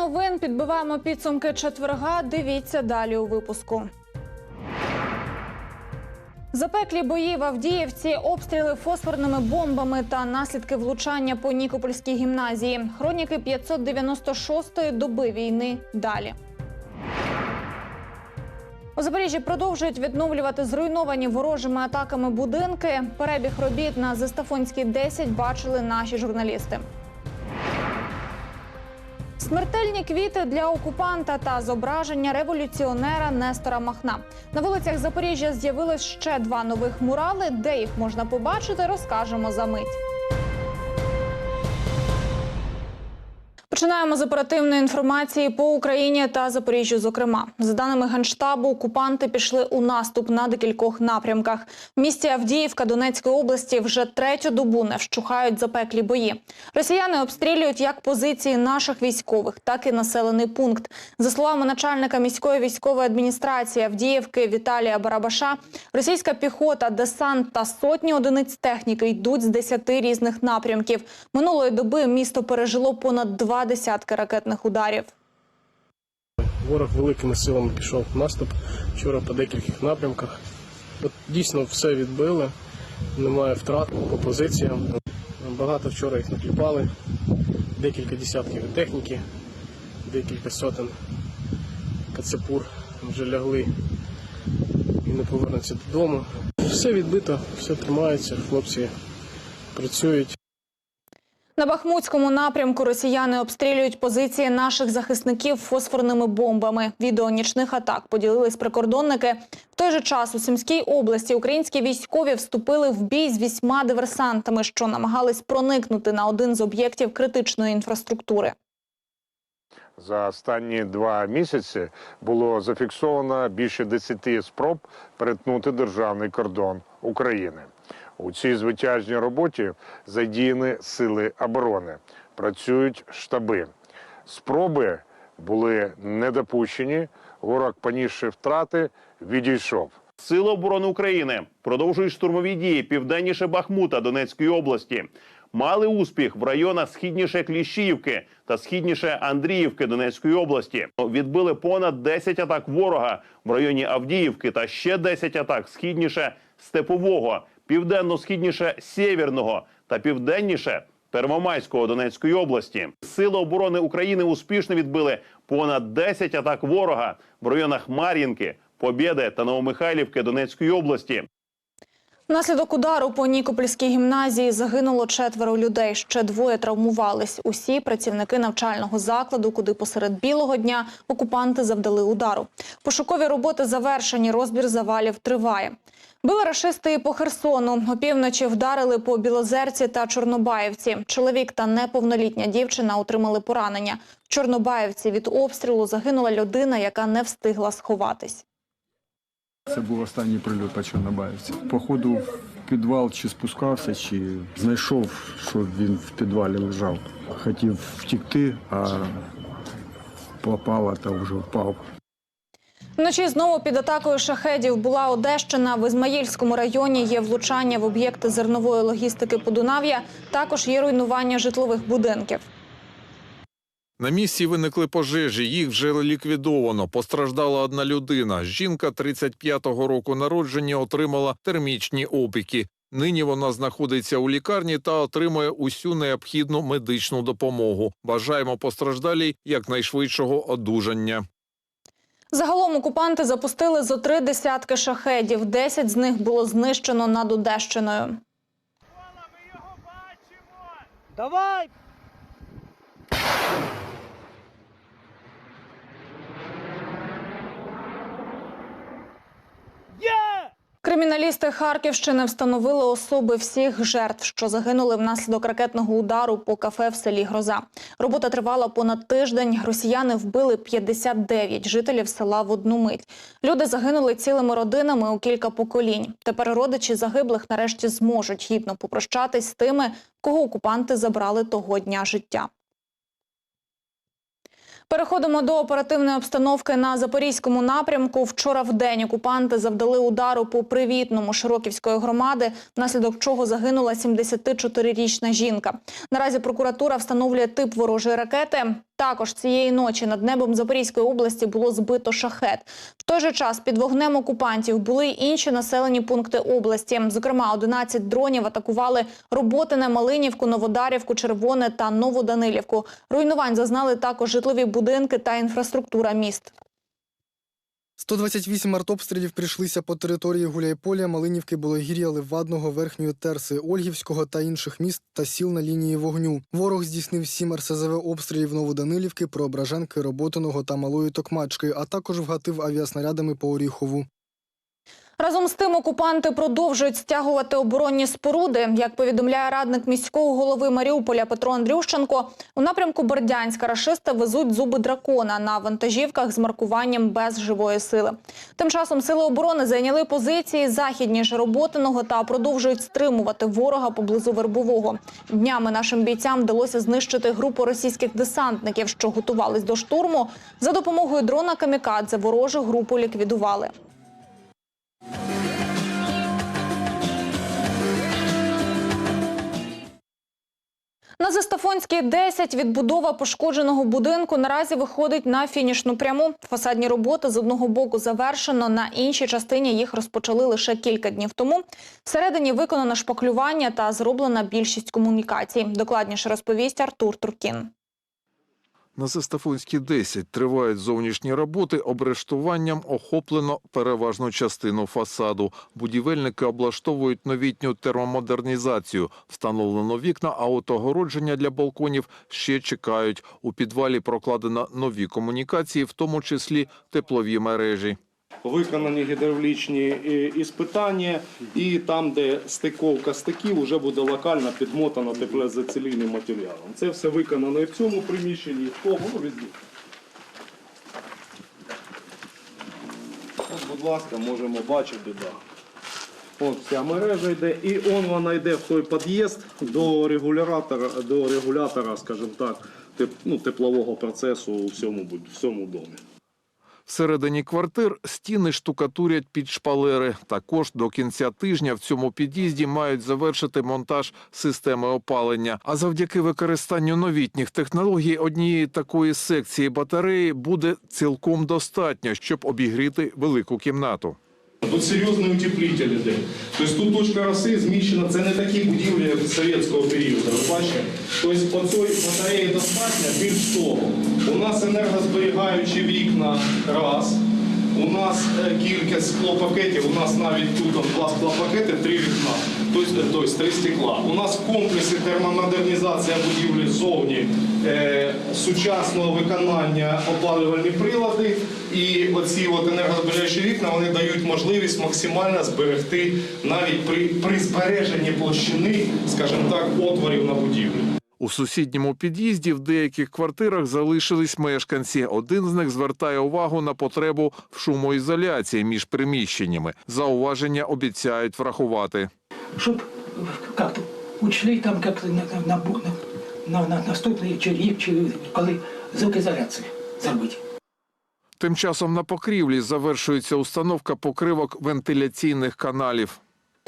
Новин підбиваємо підсумки четверга. Дивіться далі у випуску. Запеклі бої в Авдіївці, обстріли фосфорними бомбами та наслідки влучання по Нікопольській гімназії. Хроніки 596-ї доби війни. Далі. У Запоріжжі продовжують відновлювати зруйновані ворожими атаками будинки. Перебіг робіт на Зестафонській 10 бачили наші журналісти. Смертельні квіти для окупанта та зображення революціонера Нестора Махна. На вулицях Запоріжжя з'явилось ще два нових мурали. Де їх можна побачити, розкажемо за мить. Починаємо з оперативної інформації по Україні та Запоріжжю. Зокрема, за даними генштабу, окупанти пішли у наступ на декількох напрямках. В місті Авдіївка Донецької області вже третю добу не вщухають запеклі бої. Росіяни обстрілюють як позиції наших військових, так і населений пункт. За словами начальника міської військової адміністрації Авдіївки Віталія Барабаша, російська піхота, десант та сотні одиниць техніки йдуть з десяти різних напрямків. Минулої доби місто пережило понад два десятки ракетних ударів. Ворог великими силами пішов в наступ вчора по декількох напрямках. От дійсно все відбили, немає втрат по позиціям. Багато вчора їх накліпали, декілька десятків техніки, декілька сотень кацепур вже лягли і не повернуться додому. Все відбито, все тримається, хлопці працюють. На Бахмутському напрямку росіяни обстрілюють позиції наших захисників фосфорними бомбами. Відео нічних атак поділились прикордонники. В той же час у Сумській області українські військові вступили в бій з вісьма диверсантами, що намагались проникнути на один з об'єктів критичної інфраструктури. За останні два місяці було зафіксовано більше 10 спроб перетнути державний кордон України. У цій звитяжній роботі задіяні сили оборони, працюють штаби. Спроби були недопущені. Ворог, понісши втрати, відійшов. Сили оборони України продовжують штурмові дії південніше Бахмута Донецької області. Мали успіх в районах східніше Кліщіївки та східніше Андріївки Донецької області. Відбили понад 10 атак ворога в районі Авдіївки та ще 10 атак східніше Степового, південно-східніше Сєвєрного та південніше Первомайського Донецької області. Сили оборони України успішно відбили понад 10 атак ворога в районах Мар'їнки, Побєди та Новомихайлівки Донецької області. Внаслідок удару по Нікопольській гімназії загинуло четверо людей. Ще двоє травмувались. Усі працівники навчального закладу, куди посеред білого дня окупанти завдали удару. Пошукові роботи завершені. Розбір завалів триває. Били рашисти по Херсону. Опівночі вдарили по Білозерці та Чорнобаївці. Чоловік та неповнолітня дівчина отримали поранення. В Чорнобаївці від обстрілу загинула людина, яка не встигла сховатись. Це був останній прильот по Чорнобаївці. Походу, в підвал чи спускався, чи знайшов, що він в підвалі лежав. Хотів втікти, а попало та вже впав. Вночі знову під атакою шахедів була Одещина. В Ізмаїльському районі є влучання в об'єкти зернової логістики Подунав'я. Також є руйнування житлових будинків. На місці виникли пожежі, їх вже ліквідовано. Постраждала одна людина. Жінка 35-го року народження отримала термічні опіки. Нині вона знаходиться у лікарні та отримує усю необхідну медичну допомогу. Бажаємо постраждалій якнайшвидшого одужання. Загалом окупанти запустили зо три десятки шахедів. Десять з них було знищено над Одещиною. Давай! Є! Криміналісти Харківщини встановили особи всіх жертв, що загинули внаслідок ракетного удару по кафе в селі Гроза. Робота тривала понад тиждень. Росіяни вбили 59 жителів села в одну мить. Люди загинули цілими родинами у кілька поколінь. Тепер родичі загиблих нарешті зможуть гідно попрощатись з тими, кого окупанти забрали того дня життя. Переходимо до оперативної обстановки на запорізькому напрямку. Вчора в день окупанти завдали удару по привітному Широківської громади, внаслідок чого загинула 74-річна жінка. Наразі прокуратура встановлює тип ворожої ракети. Також цієї ночі над небом Запорізької області було збито шахет. В той же час під вогнем окупантів були й інші населені пункти області. Зокрема, 11 дронів атакували Роботине, Малинівку, Новодарівку, Червоне та Новоданилівку. Руйнувань зазнали також житлові будинки та інфраструктура міст. 128 артобстрілів прийшлися по території Гуляйполя, Малинівки, Бологір'я, Левадного, Верхньої Терси, Ольгівського та інших міст та сіл на лінії вогню. Ворог здійснив сім РСЗВ обстрілів Новоданилівки, Преображенки, Роботиного та Малої Токмачки, а також вгатив авіаснарядами по Оріхову. Разом з тим окупанти продовжують стягувати оборонні споруди. Як повідомляє радник міського голови Маріуполя Петро Андрющенко, у напрямку Бердянська рашисти везуть зуби дракона на вантажівках з маркуванням без живої сили. Тим часом сили оборони зайняли позиції західніше Роботиного та продовжують стримувати ворога поблизу Вербового. Днями нашим бійцям вдалося знищити групу російських десантників, що готувались до штурму. За допомогою дрона Камікадзе ворожу групу ліквідували. На Застафонській 10 відбудова пошкодженого будинку наразі виходить на фінішну пряму. Фасадні роботи з одного боку завершено, на іншій частині їх розпочали лише кілька днів тому. Всередині виконано шпаклювання та зроблена більшість комунікацій. Докладніше розповість Артур Туркін. На Сестафонській 10 тривають зовнішні роботи. Обрештуванням охоплено переважну частину фасаду. Будівельники облаштовують новітню термомодернізацію. Встановлено вікна, а от огородження для балконів ще чекають. У підвалі прокладено нові комунікації, в тому числі теплові мережі. Виконані гідравлічні е, іспитання, і там, де стиковка стиків, вже буде локально підмотано теплозацілійним матеріалом. Це все виконано і в цьому приміщенні, і в тому, ну, будь ласка, можемо бачити, да. От вся мережа йде, і он вона йде в той під'їзд до регулятора, до регулятора, скажімо так, теп, ну, теплового процесу у всьому, всьому домі. Всередині квартир стіни штукатурять під шпалери. Також до кінця тижня в цьому під'їзді мають завершити монтаж системи опалення. А завдяки використанню новітніх технологій однієї такої секції батареї буде цілком достатньо, щоб обігріти велику кімнату. Тут серйозний утеплитель іде. Тобто тут точка роси зміщена, це не такі будівлі як совєтського періоду. Ви бачите? Тобто по батареї достатньо. Більш того, у нас енергозберігаючі вікна раз. У нас е, кілька склопакетів, у нас навіть тут два склопакети, три вікна, тобто, е, тобто три стекла. У нас в комплексі термомодернізація будівлі ззовні, е, сучасного виконання опалювальні прилади. І оці от енергозберігаючі вікна дають можливість максимально зберегти навіть при, збереженні площини, скажімо так, отворів на будівлі. У сусідньому під'їзді в деяких квартирах залишились мешканці. Один з них звертає увагу на потребу в шумоізоляції між приміщеннями. Зауваження обіцяють врахувати. Чтоб как-то учли там на, на, на, на, на наступний чи рік, чи коли звукоізоляцію зробити. Тим часом на покрівлі завершується установка покривок вентиляційних каналів.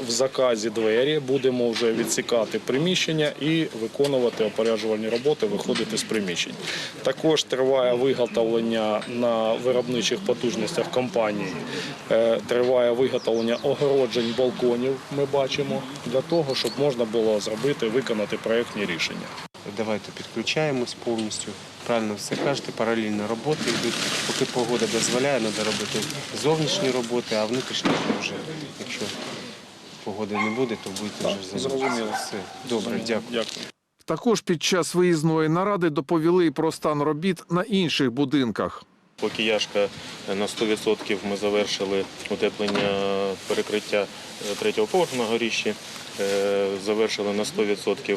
В заказі двері будемо вже відсікати приміщення і виконувати опоряджувальні роботи, виходити з приміщень. Також триває виготовлення на виробничих потужностях компанії. Е, Триває виготовлення огороджень балконів. Ми бачимо для того, щоб можна було зробити, виконати проєктні рішення. Давайте підключаємось повністю. Правильно все кажете, паралельно роботи йдуть. Поки погода дозволяє, треба робити зовнішні роботи, а внутрішні вже, якщо погоди не буде, то будете вже займатися. зрозуміло. Все. Добре, дякую. Дякую. Також під час виїзної наради доповіли про стан робіт на інших будинках. Поки Яшка на 100% ми завершили утеплення перекриття е, третього поверху на горіщі, е, завершили на 100%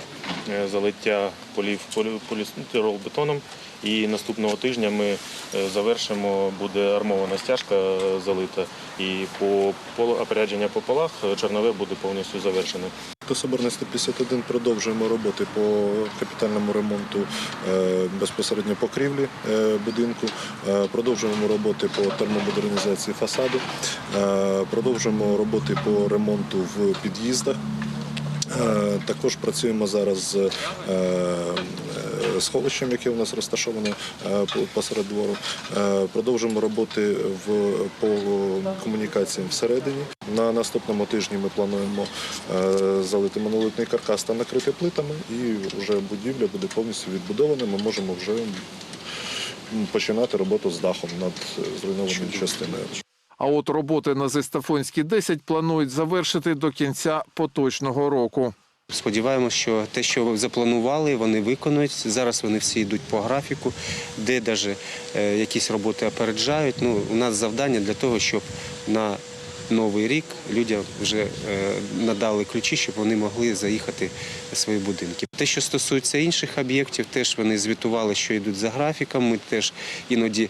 е, залиття полів полі- полістиролбетоном. І наступного тижня ми е, завершимо, буде армована стяжка е, залита. І по опорядження по полах е, чорнове буде повністю завершене. До Соборної 151 продовжуємо роботи по капітальному ремонту безпосередньо покрівлі будинку. Продовжуємо роботи по термомодернізації фасаду. Продовжуємо роботи по ремонту в під'їздах. Е, Також працюємо зараз з е, е, сховищем, яке у нас розташоване посеред двору. Продовжуємо роботи в, по комунікаціям всередині. На наступному тижні ми плануємо залити монолитний каркас та накрити плитами, і вже будівля буде повністю відбудована. Ми можемо вже починати роботу з дахом над зруйнованою частиною. А от роботи на Зестафонській 10 планують завершити до кінця поточного року. Сподіваємося, що те, що запланували, вони виконують. Зараз вони всі йдуть по графіку, де навіть якісь роботи опереджають. Ну, у нас завдання для того, щоб на новий рік людям вже е, надали ключі, щоб вони могли заїхати в свої будинки. Те, що стосується інших об'єктів, теж вони звітували, що йдуть за графіком. Ми теж іноді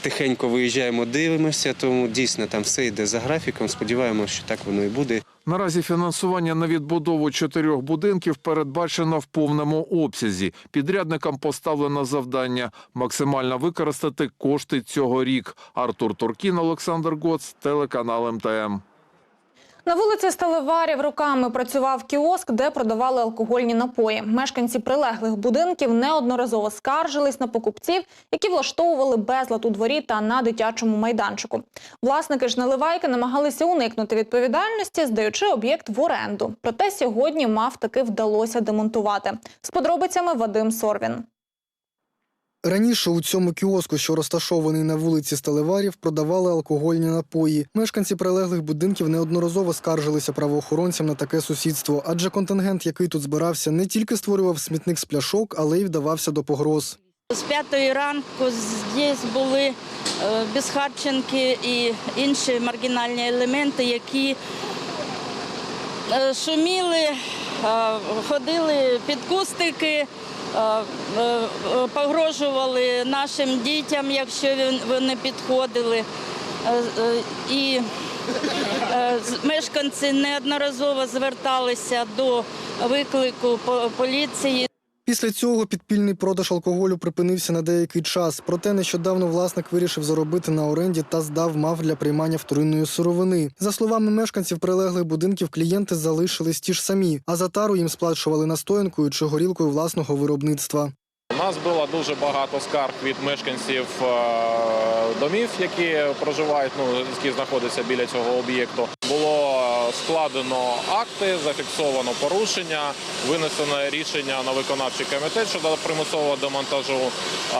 тихенько виїжджаємо, дивимося, тому дійсно там все йде за графіком. Сподіваємося, що так воно і буде. Наразі фінансування на відбудову чотирьох будинків передбачено в повному обсязі. Підрядникам поставлено завдання максимально використати кошти цього рік. Артур Туркін, Олександр Гоц, телеканал МТМ. На вулиці Сталеварів роками працював кіоск, де продавали алкогольні напої. Мешканці прилеглих будинків неодноразово скаржились на покупців, які влаштовували безлад у дворі та на дитячому майданчику. Власники ж наливайки намагалися уникнути відповідальності, здаючи об'єкт в оренду. Проте сьогодні мав таки вдалося демонтувати. З подробицями Вадим Сорвін. Раніше у цьому кіоску, що розташований на вулиці Сталеварів, продавали алкогольні напої. Мешканці прилеглих будинків неодноразово скаржилися правоохоронцям на таке сусідство, адже контингент, який тут збирався, не тільки створював смітник з пляшок, але й вдавався до погроз. З п'ятої ранку здесь були е, безхатченки і інші маргінальні елементи, які е, шуміли, е, ходили під кустики, погрожували нашим дітям, якщо вони підходили. Е, е, І е, мешканці неодноразово зверталися до виклику поліції. Після цього підпільний продаж алкоголю припинився на деякий час. Проте нещодавно власник вирішив заробити на оренді та здав мав для приймання вторинної сировини. За словами мешканців прилеглих будинків, клієнти залишились ті ж самі, а за тару їм сплачували настоянкою чи горілкою власного виробництва. Нас було дуже багато скарг від мешканців е, домів, які проживають, ну які знаходяться біля цього об'єкту. Було е, складено акти, зафіксовано порушення, винесено рішення на виконавчий комітет щодо примусового демонтажу. Е,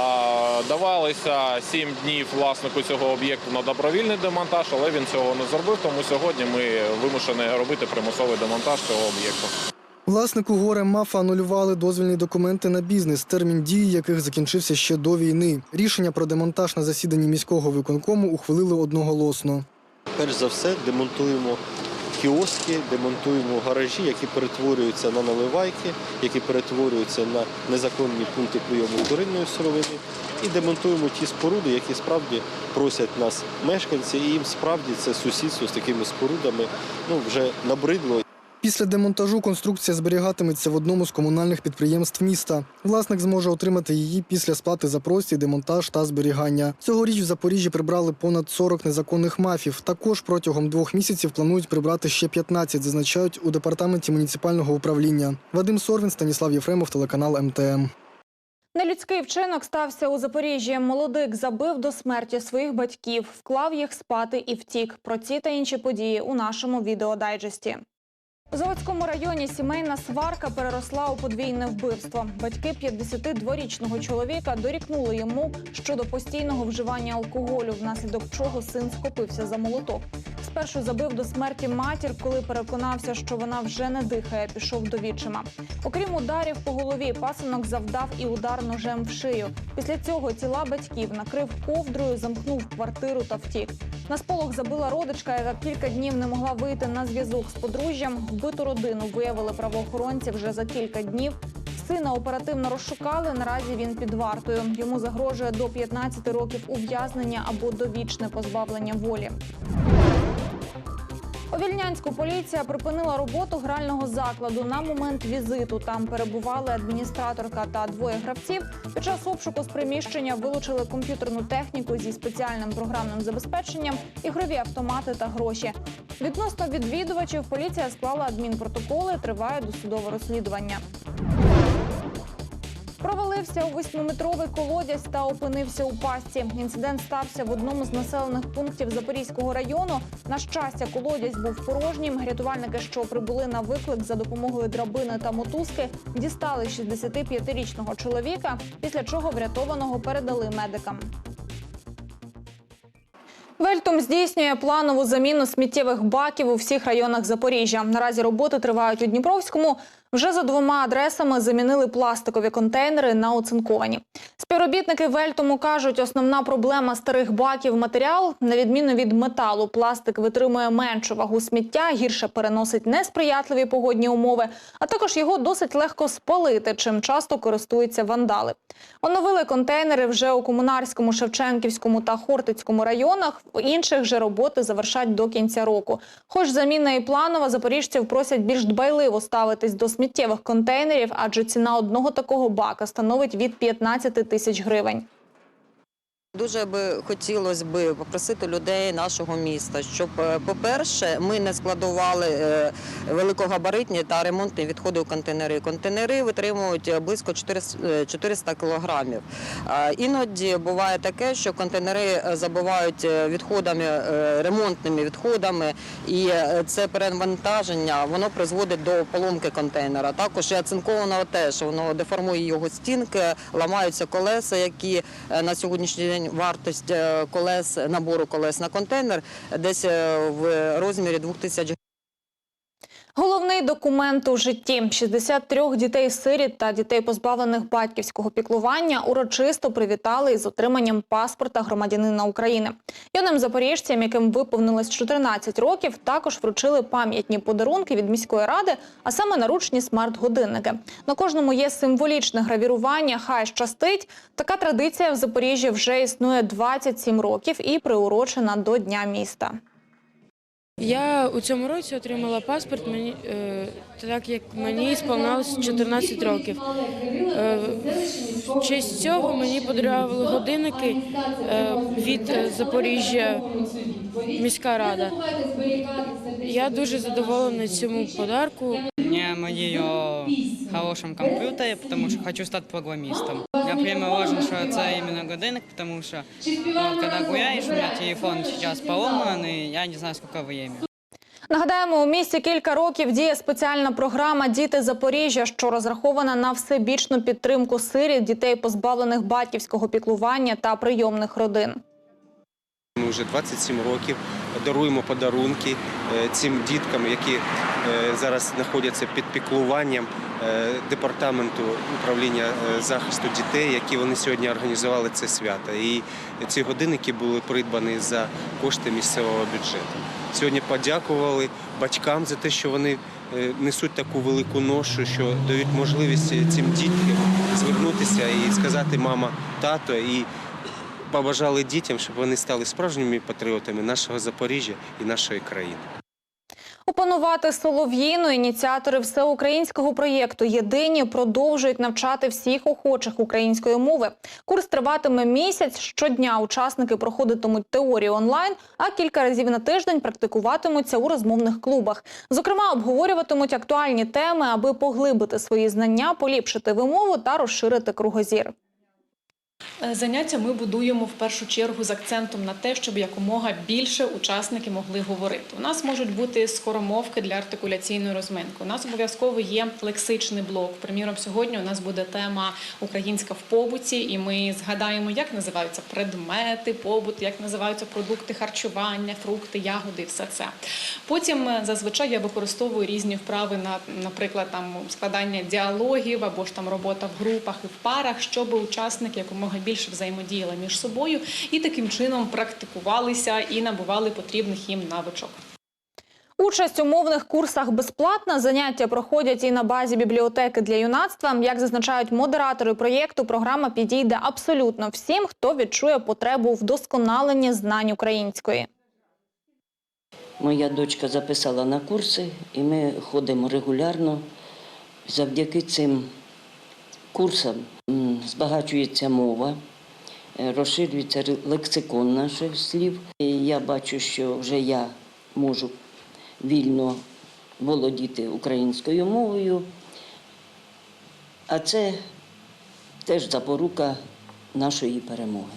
Давалися сім днів власнику цього об'єкту на добровільний демонтаж, але він цього не зробив. Тому сьогодні ми вимушені робити примусовий демонтаж цього об'єкту. Власнику горе мафа анулювали дозвільні документи на бізнес, термін дії яких закінчився ще до війни. Рішення про демонтаж на засіданні міського виконкому ухвалили одноголосно. Перш за все демонтуємо кіоски, демонтуємо гаражі, які перетворюються на наливайки, які перетворюються на незаконні пункти прийому вторинної сировини, і демонтуємо ті споруди, які справді просять нас мешканці, і їм справді це сусідство з такими спорудами ну, вже набридло. Після демонтажу конструкція зберігатиметься в одному з комунальних підприємств міста. Власник зможе отримати її після сплати за простій, демонтаж та зберігання. Цьогоріч в Запоріжжі прибрали понад 40 незаконних мафів. Також протягом двох місяців планують прибрати ще 15, зазначають у департаменті муніципального управління. Вадим Сорвін, Станіслав Єфремов, телеканал МТМ. Нелюдський вчинок стався у Запоріжжі. Молодик забив до смерті своїх батьків, вклав їх спати і втік. Про ці та інші події у нашому відеодайджесті. У Заводському районі сімейна сварка переросла у подвійне вбивство. Батьки 52-річного чоловіка дорікнули йому щодо постійного вживання алкоголю, внаслідок чого син схопився за молоток. Спершу забив до смерті матір, коли переконався, що вона вже не дихає, пішов до відчима. Окрім ударів по голові, пасинок завдав і удар ножем в шию. Після цього тіла батьків накрив ковдрою, замкнув квартиру та втік. На сполох забила родичка, яка кілька днів не могла вийти на зв'язок з подружжям. Вбиту родину виявили правоохоронці вже за кілька днів. Сина оперативно розшукали. Наразі він під вартою. Йому загрожує до 15 років ув'язнення або довічне позбавлення волі. У Вільнянську поліція припинила роботу грального закладу на момент візиту. Там перебували адміністраторка та двоє гравців. Під час обшуку з приміщення вилучили комп'ютерну техніку зі спеціальним програмним забезпеченням, ігрові автомати та гроші. Відносно відвідувачів поліція склала адмінпротоколи. Триває досудове розслідування. Провалився у восьмиметровий колодязь та опинився у пастці. Інцидент стався в одному з населених пунктів Запорізького району. На щастя, колодязь був порожнім. Рятувальники, що прибули на виклик за допомогою драбини та мотузки, дістали 65-річного чоловіка, після чого врятованого передали медикам. Вельтум здійснює планову заміну сміттєвих баків у всіх районах Запоріжжя. Наразі роботи тривають у Дніпровському. Вже за двома адресами замінили пластикові контейнери на оцинковані. Співробітники Вельтому кажуть, основна проблема старих баків матеріал. На відміну від металу, пластик витримує меншу вагу сміття, гірше переносить несприятливі погодні умови, а також його досить легко спалити, чим часто користуються вандали. Оновили контейнери вже у Комунарському, Шевченківському та Хортицькому районах. В інших же роботи завершать до кінця року. Хоч заміна і планова, запоріжців просять більш дбайливо ставитись до сміттєвих контейнерів, адже ціна одного такого бака становить від 15 тисяч гривень. Дуже би хотілося би попросити людей нашого міста, щоб, е, по-перше, ми не складували е, великогабаритні та ремонтні відходи у контейнери. Контейнери витримують близько 400 е, 400 кілограмів. Іноді буває таке, що контейнери забувають відходами, ремонтними відходами, і це перевантаження воно призводить до поломки контейнера. Також і оцинкованого теж воно деформує його стінки, ламаються колеса, які на сьогоднішній день вартість е, колес набору колес на контейнер десь е, в розмірі 2000 гривень. Головний документ у житті 63 дітей-сиріт та дітей, позбавлених батьківського піклування, урочисто привітали із отриманням паспорта громадянина України. Юним запоріжцям, яким виповнилось 14 років, також вручили пам'ятні подарунки від міської ради, а саме наручні смарт-годинники. На кожному є символічне гравірування. Хай щастить. Така традиція в Запоріжжі вже існує 27 років і приурочена до Дня міста. Я у цьому році отримала паспорт, мені, е, так як мені сповнилось 14 років. Е, в честь цього мені подарували годинники е, від Запоріжжя міська рада. Я дуже задоволена цьому подарку. Я мрію о хорошому комп'ютері, тому що хочу стати програмістом. Я прямо важливо, що це іменно годинник, тому що ну, коли гуляєш, у мене телефон зараз поломаний, я не знаю, скільки времени. Нагадаємо, у місті кілька років діє спеціальна програма Діти Запоріжжя, що розрахована на всебічну підтримку сиріт, дітей, позбавлених батьківського піклування та прийомних родин. Ми вже 27 років даруємо подарунки е, цим діткам, які зараз знаходяться під піклуванням е, департаменту управління е, захисту дітей, які вони сьогодні організували це свято. І ці годинники були придбані за кошти місцевого бюджету. Сьогодні подякували батькам за те, що вони е, несуть таку велику ношу, що дають можливість цим діткам звернутися і сказати мама, тато і побажали дітям, щоб вони стали справжніми патріотами нашого Запоріжжя і нашої країни. Опанувати солов'їну ініціатори всеукраїнського проєкту Єдині продовжують навчати всіх охочих української мови. Курс триватиме місяць. Щодня учасники проходитимуть теорію онлайн, а кілька разів на тиждень практикуватимуться у розмовних клубах. Зокрема, обговорюватимуть актуальні теми, аби поглибити свої знання, поліпшити вимову та розширити кругозір. Е, Заняття ми будуємо в першу чергу з акцентом на те, щоб якомога більше учасники могли говорити. У нас можуть бути скоромовки для артикуляційної розминки. У нас обов'язково є лексичний блок. Приміром, сьогодні у нас буде тема Українська в побуті, і ми згадаємо, як називаються предмети побуту, як називаються продукти харчування, фрукти, ягоди, все це. Потім е, зазвичай я використовую різні вправи на, наприклад, там складання діалогів або ж там робота в групах і в парах, щоб учасники якомога більше взаємодіяли між собою і таким чином практикувалися і набували потрібних їм навичок. Участь у мовних курсах безплатна. Заняття проходять і на базі бібліотеки для юнацтва. Як зазначають модератори проєкту, програма підійде абсолютно всім, хто відчує потребу в вдосконаленні знань української. Моя дочка записала на курси, і ми ходимо регулярно. Завдяки цим курсам збагачується мова, е, розширюється лексикон наших слів. І я бачу, що вже я можу вільно володіти українською мовою, а це теж запорука нашої перемоги.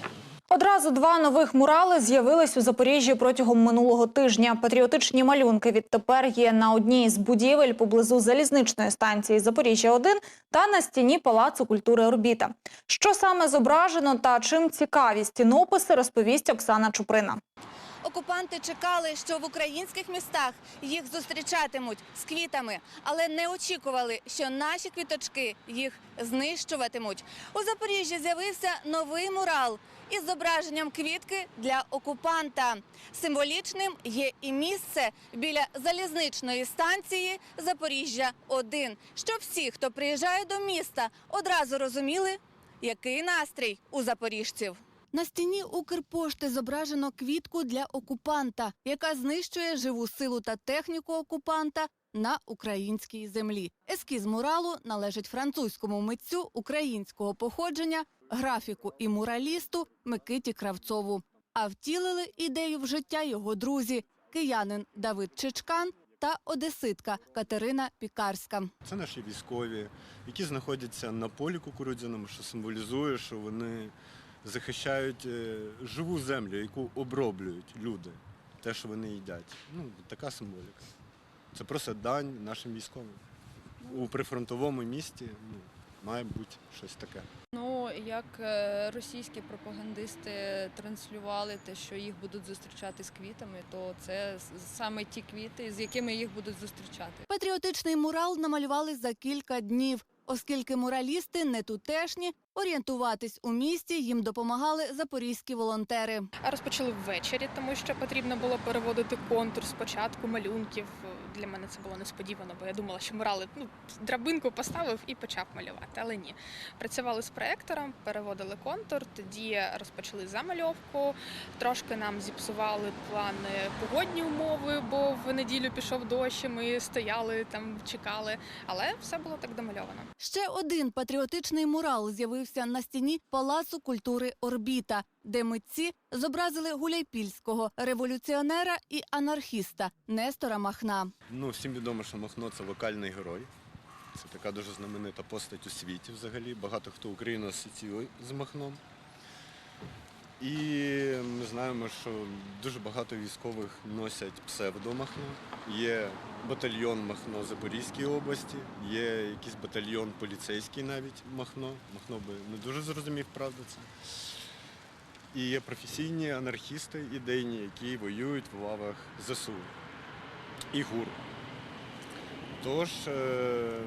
Одразу два нових мурали з'явились у Запоріжжі протягом минулого тижня. Патріотичні малюнки відтепер є на одній з будівель поблизу залізничної станції Запоріжжя 1 та на стіні Палацу культури Орбіта. Що саме зображено та чим цікаві стінописи, розповість Оксана Чуприна. Окупанти чекали, що в українських містах їх зустрічатимуть з квітами, але не очікували, що наші квіточки їх знищуватимуть. У Запоріжжі з'явився новий мурал із зображенням квітки для окупанта. Символічним є і місце біля залізничної станції Запоріжжя 1 щоб всі, хто приїжджає до міста, одразу розуміли, який настрій у запоріжців. На стіні Укрпошти зображено квітку для окупанта, яка знищує живу силу та техніку окупанта на українській землі. Ескіз муралу належить французькому митцю українського походження, графіку і муралісту Микиті Кравцову. А втілили ідею в життя його друзі киянин Давид Чичкан та одеситка Катерина Пікарська. Це наші військові, які знаходяться на полі кукурудзяному, що символізує, що вони захищають е, живу землю, яку оброблюють люди, те, що вони їдять. Ну, така символіка. Це просто дань нашим військовим. У прифронтовому місті ну, має бути щось таке. Ну, як е, російські пропагандисти транслювали те, що їх будуть зустрічати з квітами, то це саме ті квіти, з якими їх будуть зустрічати. Патріотичний мурал намалювали за кілька днів, оскільки муралісти не тутешні, орієнтуватись у місті їм допомагали запорізькі волонтери. Розпочали ввечері, тому що потрібно було переводити контур спочатку малюнків. Для мене це було несподівано, бо я думала, що мурали ну, драбинку поставив і почав малювати. Але ні. Працювали з проектором, переводили контур, тоді розпочали замальовку. Трошки нам зіпсували плани погодні умови, бо в неділю пішов дощ, ми стояли там, чекали. Але все було так домальовано. Ще один патріотичний мурал з'явився на стіні Палацу культури Орбіта, де митці зобразили гуляйпільського революціонера і анархіста Нестора Махна. Ну, всім відомо, що Махно це локальний герой. Це така дуже знаменита постать у світі взагалі. Багато хто Україну асоціює з Махном. І ми знаємо, що дуже багато військових носять псевдо Махно. Є батальйон Махно в Запорізькій області, є якийсь батальйон поліцейський навіть Махно. Махно би не дуже зрозумів, правда це. І є професійні анархісти ідейні, які воюють в лавах ЗСУ і ГУР. Тож е,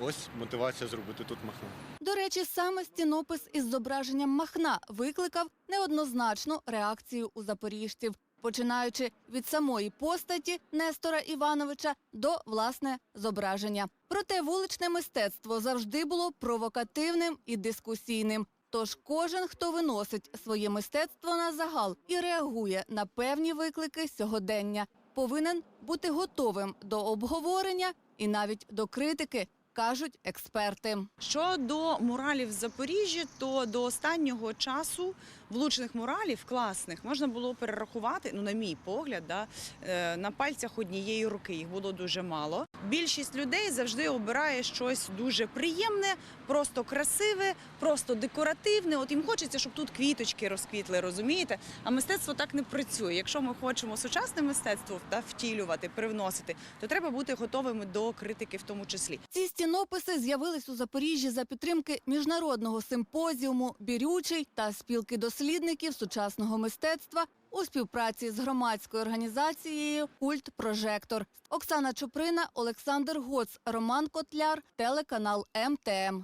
ось мотивація зробити тут Махно. До речі, саме стінопис із зображенням Махна викликав неоднозначну реакцію у запоріжців, починаючи від самої постаті Нестора Івановича до власне зображення. Проте вуличне мистецтво завжди було провокативним і дискусійним. Тож кожен, хто виносить своє мистецтво на загал і реагує на певні виклики сьогодення, повинен бути готовим до обговорення і навіть до критики, кажуть експерти. Щодо муралів в Запоріжжі, то до останнього часу влучних муралів класних можна було перерахувати, ну на мій погляд, да, е, на пальцях однієї руки. Їх було дуже мало. Більшість людей завжди обирає щось дуже приємне, просто красиве, просто декоративне. От їм хочеться, щоб тут квіточки розквітли, розумієте? А мистецтво так не працює. Якщо ми хочемо сучасне мистецтво та втілювати, привносити, то треба бути готовими до критики в тому числі. Ці стінописи з'явились у Запоріжжі за підтримки міжнародного симпозіуму «Бірючий» та спілки дослідників сучасного мистецтва у співпраці з громадською організацією Культ Прожектор. Оксана Чуприна, Олександр Гоц, Роман Котляр, телеканал МТМ.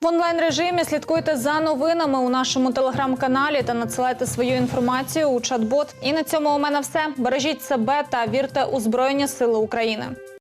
В онлайн режимі слідкуйте за новинами у нашому телеграм-каналі та надсилайте свою інформацію у чат-бот. І на цьому у мене все. Бережіть себе та вірте у Збройні Сили України.